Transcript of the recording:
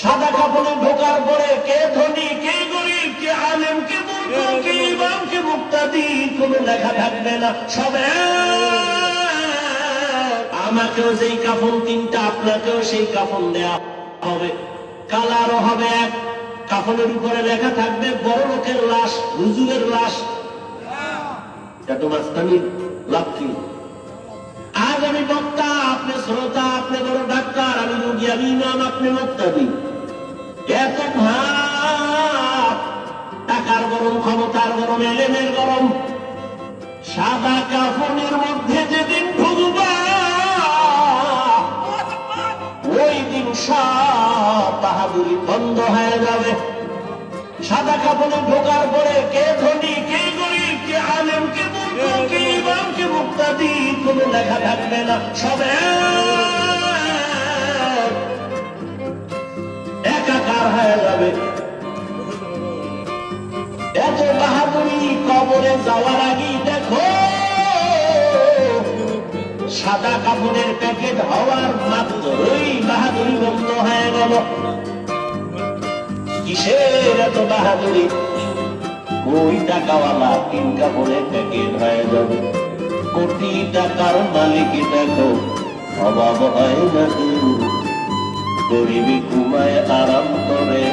সাদা কাপড়ে ঢোকার পরে কে ধনী কে গরিব কে আলেম কে মূর্খ কে ইমাম কে মুক্তাদি কোনো লেখা থাকবে না। সব আমাকেও যেই কাফন তিনটা আপনাকেও সেই কাফন দেয়া হবে। কালারও হবে এক। কাফনের উপরে লেখা থাকবে বড় লোকের লাশ হুজুরের লাশ। এটা তোমার স্থানীয় লাভ কি আজ আমি বক্তা আপনি মুক্তাদি এত ভাব টাকার গরম, ক্ষমতার গরম, এলেমের গরম। সাদা কাফনের মধ্যে যেদিন ঢুকবা, ওই দিন সব বাহাদুরি বন্ধ হয়ে যাবে। সাদা কাপড়ে ঢোকার পরে কে ধনী, কে গরিব, কে আলেম, কে মূর্খ, কে ইমাম, কে মুক্তাদি কোনো লেখা থাকবে না। সব হয়ে যাবে এত বাহাদুরি কবরে যাওয়ার আগেই দেখো, সাদা কাপড়ের প্যাকেট হওয়ার মাত্রই বাহাদুরি বন্ধ হয়ে গেল। কিসের এত বাহাদুরি? ওই টাকাওয়ালা তিন কাপড়ের প্যাকেট হয়ে যাবে। কোটি টাকার মালিক দেখো অভাব হয় দূর গরিবী ঘুমায় আরাম করে।